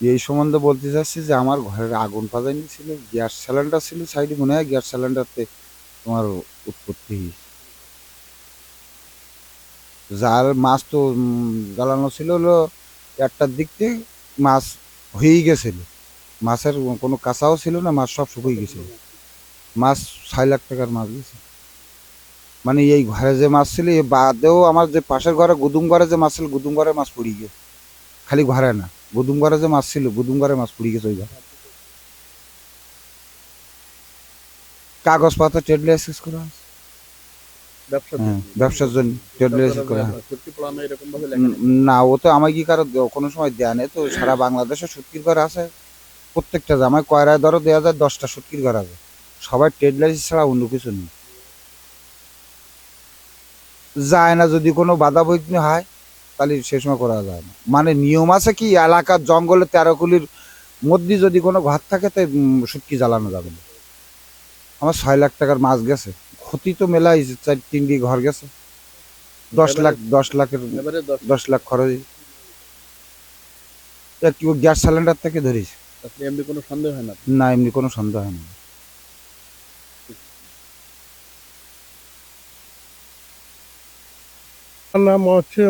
এই সম্বন্ধে বলতে চাচ্ছি যে আমার ঘরের আগুন পাজানি ছিল, গ্যাস সিলিন্ডার ছিল, সাইডে মনে হয় গ্যাস সিলিন্ডারতে তোমার উৎপত্তি। যার মাছ তো জ্বালানো ছিল হলো একটার দিক থেকে মাছ হয়েই গেছিল। মাছের কোনো কাঁচাও ছিল না, মাছ সব শুকিয়ে গেছিল। মাছ ছয় লাখ টাকার মাছ গেছে। মানে এই ঘরে যে মাছ ছিল, এ বাদেও আমার যে পাশের ঘরে গুদুম ঘরে যে মাছ ছিল, গুদুম ঘরে মাছ পড়ে গেছে। খালি ঘরে না। ঘরে যে মাছ ছিল ঘরে মাছ পড়ে গেছে ওই ঘরে। কাগজপত্র ট্রেড লাইসেন্স করা আছে। ব্যবসার জন্য। ট্রেড লাইসেন্স করা হয়। না ও তো আমাকে কারও কোনো সময় দেয় নেই তো সারা বাংলাদেশে সুটকির ঘর আছে। প্রত্যেকটা জামায় কয়রায় ধরো দেওয়া যায় দশটা সুটকির ঘর আছে। সবাই ট্রেড লাইসেন্স ছাড়া অন্য কিছু নেই। যায় না যদি কোনো বাধা বৈঘ্ন হয় তাহলে সে সময় করা যায় না। মানে নিয়ম আছে কি এলাকার জঙ্গলে তেরো কুলির মধ্যে যদি কোনো ঘর থাকে তো সুটকি জ্বালানো যাবে না। আমার ছয় লাখ টাকার মাছ গেছে। ক্ষতি তো মেলাই চার তিনটি ঘর গেছে। দশ লাখ দশ লাখের দশ দশ লাখ খরচ কি গ্যাস সিলিন্ডার থেকে ধরিস এমনি কোনো সন্দেহ হয় না? না এমনি কোনো সন্দেহ হয় না। আমার নাম হচ্ছে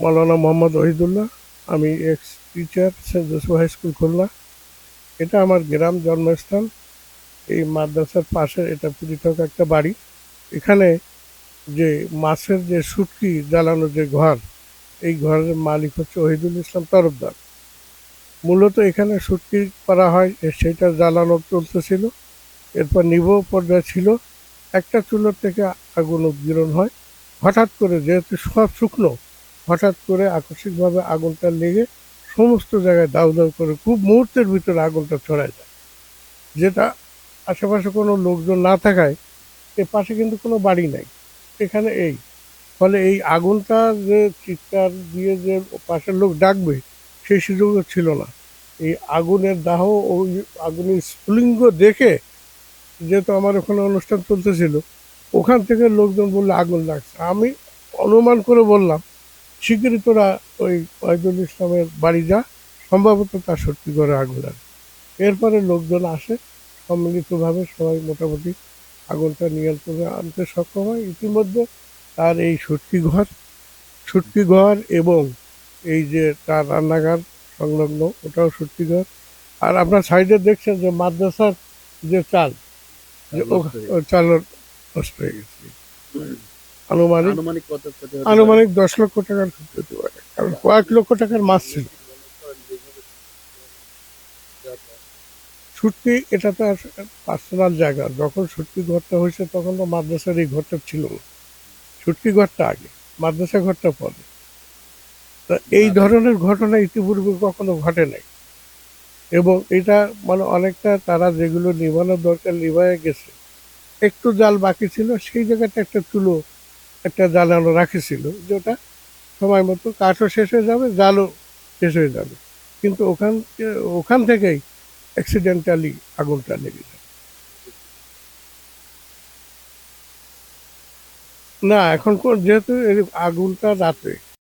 মৌলানা মোহাম্মদ ওহিদুল্লাহ, আমি ex teacher saint Joseph high school Khulna. এটা আমার গ্রাম জন্মস্থান। এই মাদ্রাসার পাশে এটা পৃথক একটা বাড়ি। এখানে যে মাছের যে সুটকি জ্বালানো যে ঘর, এই ঘরের মালিক হচ্ছে ওহিদুল ইসলাম তরফদার। মূলত এখানে সুটকি করা হয় সেটা জ্বালানো চলতেছিল। এরপর নিব পর্যায়ে ছিল, একটা চুলোর থেকে আগুন উদ্গীরণ হয়। হঠাৎ করে যেহেতু সব শুকনো হঠাৎ করে আকস্মিকভাবে আগুনটা লেগে সমস্ত জায়গায় দাউ দাউ করে খুব মুহূর্তের ভিতরে আগুনটা ছড়ায় যায়। যেটা আশেপাশে কোনো লোকজন না থাকায় এর পাশে কিন্তু কোনো বাড়ি নাই। এখানে এই। ফলে এই আগুনটা যে চিৎকার দিয়ে যে পাশের লোক ডাকবে, সেই সুযোগও ছিল না। এই আগুনের দাহ ওই আগুনের স্ফুলিঙ্গ দেখে যেহেতু আমার ওখানে অনুষ্ঠান চলতেছিল, ওখান থেকে লোকজন বললে, আগুন লাগছে। আমি অনুমান করে বললাম শিগগিরই তোরা ওই ওয়াহিদুল ইসলামের বাড়ি যা সম্ভবত তার সত্যি করে আগুন লাগে এরপরে লোকজন আসে সম্মিলিতভাবে সবাই মোটামুটি আগুনটা নিয়ন্ত্রণে আনতে সক্ষম হয়। ইতিমধ্যে তার এই সত্যি ঘর সত্যি ঘর এবং এই যে তার রান্নাঘর সংলগ্ন ওটাও সত্যি ঘর আর আপনার সাইডে দেখছেন যে মাদ্রাসার যে চাল যে চালের নষ্ট হয়ে গেছে। আনুমানিক আনুমানিক দশ লক্ষ টাকার ক্ষতি হতে পারে। কারণ কয়েক লক্ষ টাকার মাছ ছিল। ছুটকি এটা তো পার্সোনাল জায়গা। যখন ছুটকি ঘরটা হয়েছে তখন তো মাদ্রাসার এই ঘরটা ছিল না। ছুটকি ঘরটা আগে মাদ্রাসা ঘরটা পরে। তা এই ধরনের ঘটনা ইতিপূর্বে কখনো ঘটে নাই। এবং এটা মানে অনেকটা তারা যেগুলো নিবানোর দরকার নিভায় গেছে। একটু জাল বাকি ছিল সেই জায়গাটা একটা তুলো একটা জ্বালানো রাখেছিল যেটা সময় মতো কাঠও শেষ হয়ে যাবে, জালও শেষ হয়ে যাবে। কিন্তু ওখান ওখান থেকেই অ্যাক্সিডেন্টালি আগুনটা লেগে যায়। না, এখন যেহেতু আগুনটা রাতে